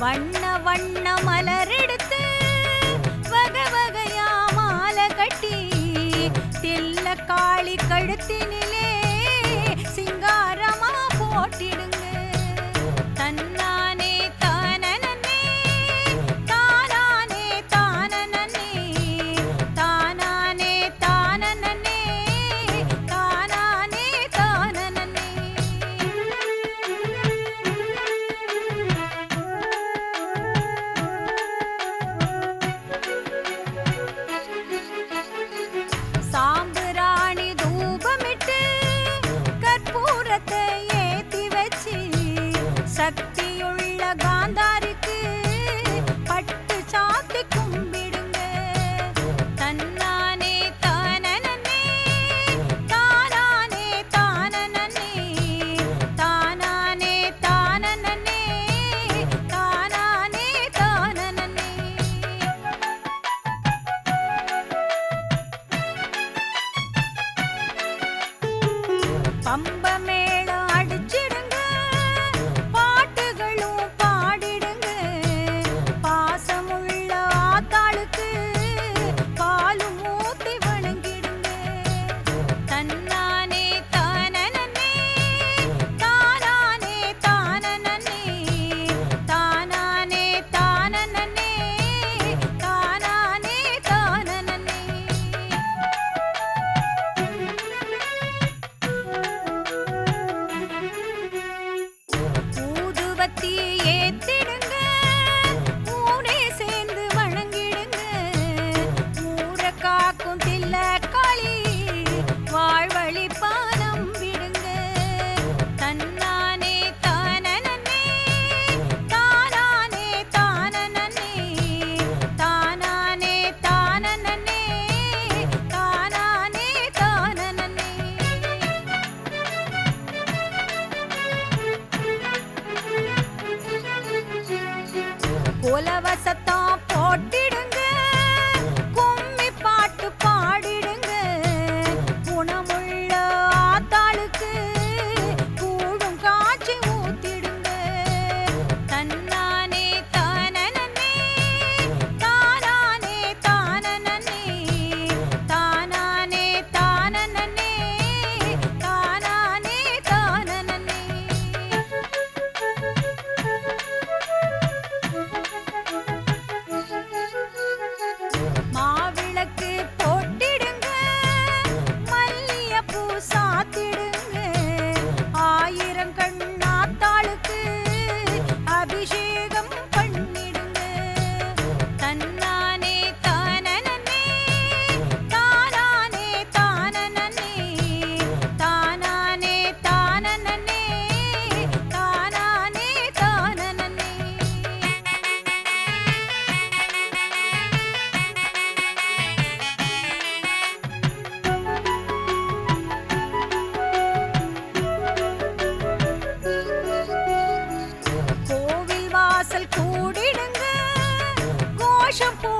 வண்ண வண்ண மலரெடுத்து வகை வகையா மாலை கட்டி தெல்ல காளி கழுத்தினிலே பாட்டுகளும் பாடிடுங்க. பாசமுள்ள ஆத்தாளுக்கு Hola, vas Shampoo.